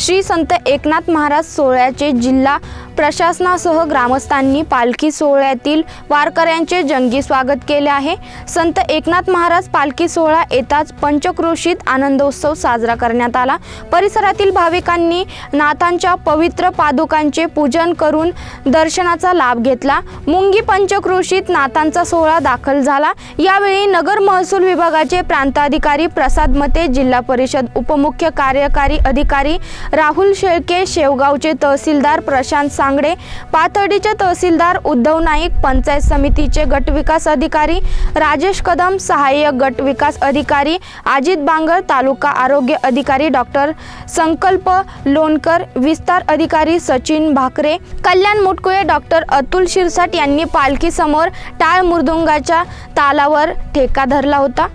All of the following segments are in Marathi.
श्री संत एकनाथ महाराज सोहळ्याचे जिल्हा प्रशासनासह ग्रामस्थांनी पालखी सोहळ्यातील वारकऱ्यांचे जंगी स्वागत केले आहे. संत एकनाथ महाराज पालखी सोहळा येताच पंचक्रोशीत आनंदोत्सव साजरा करण्यात आला. परिसरातील भाविकांनी नाथांच्या पवित्र पादुकांचे पूजन करून दर्शनाचा लाभ घेतला. मुंगी पंचक्रोशीत नाथांचा सोहळा दाखल झाला. यावेळी नगर महसूल विभागाचे प्रांताधिकारी प्रसाद मते जिल्हा परिषद उपमुख्य कार्यकारी अधिकारी राहुल शेळके शेवगावचे तहसीलदार प्रशांत सांगडे पाथर्डीचे तहसीलदार उद्धव नाईक पंचायत समितीचे गट विकास अधिकारी राजेश कदम सहाय्यक गट विकास अधिकारी अजित बांगर तालुका आरोग्य अधिकारी डॉक्टर संकल्प लोणकर विस्तार अधिकारी सचिन भाकरे कल्याण मुटकुळे डॉक्टर अतुल शिरसाट यांनी पालखीसमोर टाळ मृदुंगाच्या तालावर ठेका धरला होता.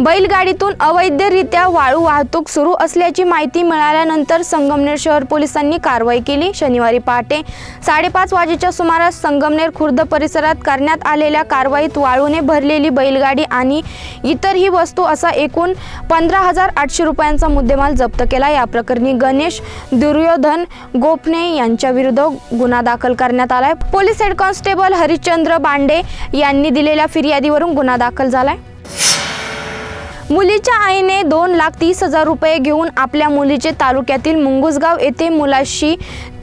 बैलगाडीतून अवैधरित्या वाळू वाहतूक सुरू असल्याची माहिती मिळाल्यानंतर संगमनेर शहर पोलिसांनी कारवाई केली. शनिवारी पहाटे साडेपाच वाजेच्या सुमारास संगमनेर खुर्द परिसरात करण्यात आलेल्या कारवाईत वाळूने भरलेली बैलगाडी आणि इतरही वस्तू असा एकूण पंधरा हजार आठशे रुपयांचा मुद्देमाल जप्त केला. या प्रकरणी गणेश दुर्योधन गोपने यांच्याविरुद्ध गुन्हा दाखल करण्यात आलाय. Police head constable Harishchandra Bande यांनी दिलेल्या फिर्यादीवरून गुन्हा दाखल झालाय. मुलीच्या आईने दोन लाख तीस हजार रुपये घेऊन आपल्या मुलीचे तालुक्यातील मुंगुसगाव येथे मुलाशी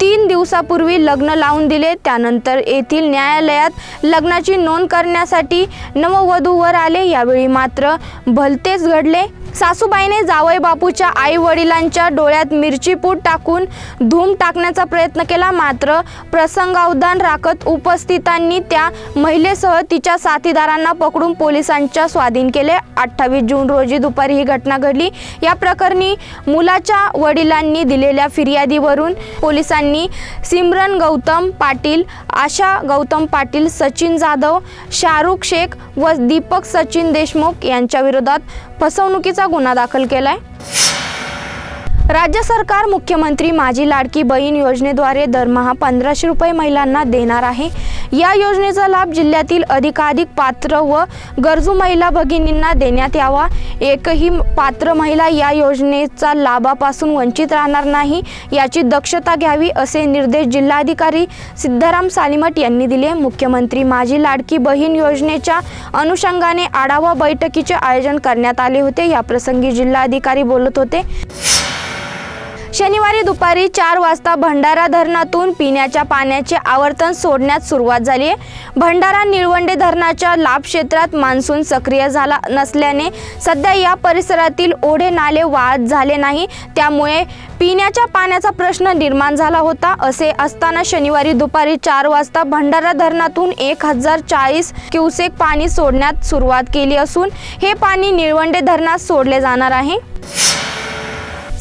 तीन दिवसापूर्वी लग्न लावून दिले. त्यानंतर येथील न्यायालयात लग्नाची नोंद करण्यासाठी नववधूवर आले. यावेळी मात्र भलतेच घडले. सासूबाईने जावई बापूच्या आई वडिलांच्या डोळ्यात मिरचीपूड टाकून धूम टाकण्याचा प्रयत्न केला. मात्र प्रसंगावधान राखत उपस्थितांनी त्या महिलेसह तिच्या साथीदारांना पकडून पोलिसांच्या स्वाधीन केले. अठ्ठावीस जून रोजी दुपारी ही घटना घडली. या प्रकरणी मुलाच्या वडिलांनी दिलेल्या फिर्यादीवरून पोलिसांनी सिमरन गौतम पाटील आशा गौतम पाटील सचिन जाधव शाहरुख शेख व दीपक सचिन देशमुख यांच्या विरोधात फसवणुकीचा गुन्हा दाखल केलाय? राज्य सरकार मुख्यमंत्री माझी लाडकी बहीण योजनेद्वारे दरमहा पंधराशे रुपये महिलांना देणार आहे. या योजनेचा लाभ जिल्ह्यातील अधिकाधिक पात्र व गरजू महिला भगिनींना देण्यात यावा. एकही पात्र महिला या योजनेचा लाभापासून वंचित राहणार नाही याची दक्षता घ्यावी असे निर्देश जिल्हाधिकारी सिद्धाराम सालिमट यांनी दिले. मुख्यमंत्री माझी लाडकी बहीण योजनेच्या अनुषंगाने आढावा बैठकीचे आयोजन करण्यात आले होते. याप्रसंगी जिल्हाधिकारी बोलत होते. शनिवारी दुपारी चार वाजता भंडारा धरणातून पिण्याच्या पाण्याचे आवर्तन सोडण्यास सुरुवात झाली आहे. भंडारा निळवंडे धरणाच्या लाभ क्षेत्रात मान्सून सक्रिय झाला नसल्याने सध्या या परिसरातील ओढे नाले वाहत झाले नाही. त्यामुळे पिण्याच्या पाण्याचा प्रश्न निर्माण झाला होता. असे असताना शनिवारी दुपारी चार वाजता भंडारा धरणातून एक हजार चाळीस क्युसेक पाणी सोडण्यात सुरुवात केली असून हे पाणी निळवंडे धरणात सोडले जाणार आहे.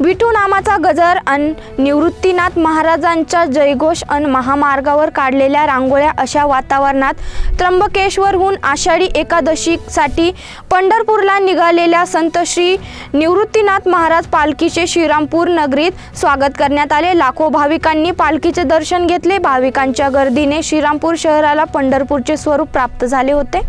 विठू नामाचा गजर अन निवृत्तीनाथ महाराजांच्या जयघोष अन महामार्गावर काढलेल्या रांगोळ्या अशा वातावरणात त्र्यंबकेश्वरहून आषाढी एकादशीसाठी पंढरपूरला निघालेल्या संत श्री निवृत्तीनाथ महाराज पालखीचे श्रीरामपूर नगरीत स्वागत करण्यात आले. लाखो भाविकांनी पालखीचे दर्शन घेतले. भाविकांच्या गर्दीने श्रीरामपूर शहराला पंढरपूरचे स्वरूप प्राप्त झाले होते.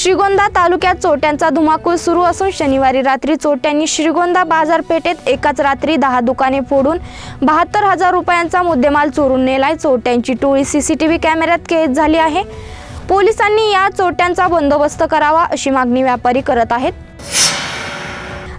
श्रीगोंदा तालुक्यात चोट्यांचा धुमाकूळ सुरू असून शनिवारी रात्री चोट्यांनी श्रीगोंदा बाजारपेठेत एकाच रात्री दहा दुकाने फोडून बहात्तर हजार रुपयांचा मुद्देमाल चोरून नेलाय. चोट्यांची टोळी सीसीटीव्ही कॅमेऱ्यात कैद झाली आहे. पोलिसांनी या चोट्यांचा बंदोबस्त करावा अशी मागणी व्यापारी करत आहेत.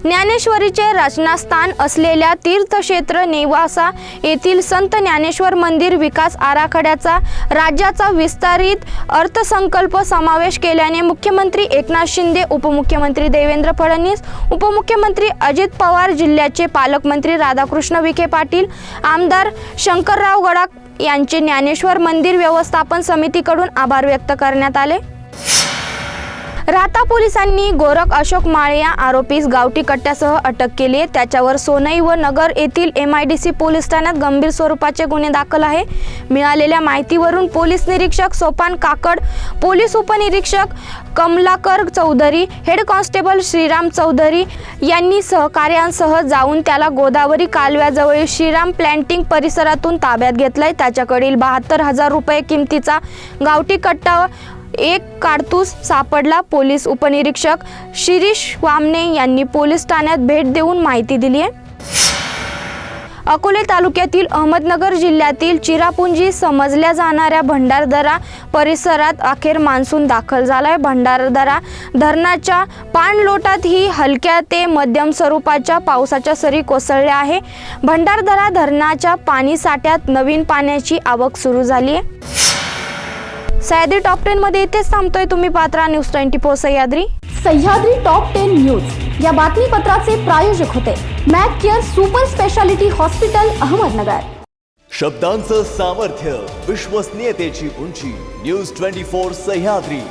ज्ञानेश्वरीचे रचनास्थान असलेल्या तीर्थक्षेत्र नेवासा येथील संत ज्ञानेश्वर मंदिर विकास आराखड्याचा राज्याचा विस्तारित अर्थसंकल्प समावेश केल्याने मुख्यमंत्री एकनाथ शिंदे उपमुख्यमंत्री देवेंद्र फडणवीस उपमुख्यमंत्री अजित पवार जिल्ह्याचे पालकमंत्री राधाकृष्ण विखे पाटील आमदार शंकरराव गडाख यांचे ज्ञानेश्वर मंदिर व्यवस्थापन समितीकडून आभार व्यक्त करण्यात आले. राहता पोलिसांनी गोरख अशोक माळे या आरोपीस गावठी कट्ट्यासह अटक केली आहे. त्याच्यावर सोनई व नगर येथील M I D C police ठाण्यात गंभीर स्वरूपाचे गुन्हे दाखल आहे. मिळालेल्या माहितीवरून पोलीस निरीक्षक सोपान काकड पोलीस उपनिरीक्षक कमलाकर चौधरी हेड कॉन्स्टेबल श्रीराम चौधरी यांनी सहकार्यांसह जाऊन त्याला गोदावरी कालव्याजवळील श्रीराम प्लॅन्टिंग परिसरातून ताब्यात घेतलाय. त्याच्याकडील बहात्तर हजार रुपये किमतीचा गावठी कट्टा एक काडतूस सापडला पोलीस उपनिरीक्षक शिरीष वामने यांनी पोलीस ठाण्यात भेट देऊन माहिती दिली आहे. अकोले तालुक्यातील अहमदनगर जिल्ह्यातील चिरापुंजी समजल्या जाणाऱ्या भंडारदरा परिसरात अखेर मान्सून दाखल झालाय. भंडारदरा धरणाच्या पाणलोटात ही हलक्या ते मध्यम स्वरूपाच्या पावसाच्या सरी कोसळल्या आहे. भंडारदरा धरणाच्या पाणीसाठ्यात नवीन पाण्याची आवक सुरू झाली आहे. सह्याद्री टॉप टेन मध्ये इथेच थांबतोय तुम्ही Patra news twenty four Sahyadri. Sahyadri top ten news या बातमीपत्राचे प्रायोजक होते Mac care super speciality hospital Ahmednagar. शब्दांचं सामर्थ्य विश्वसनीयतेची उंची. News twenty four Sahyadri.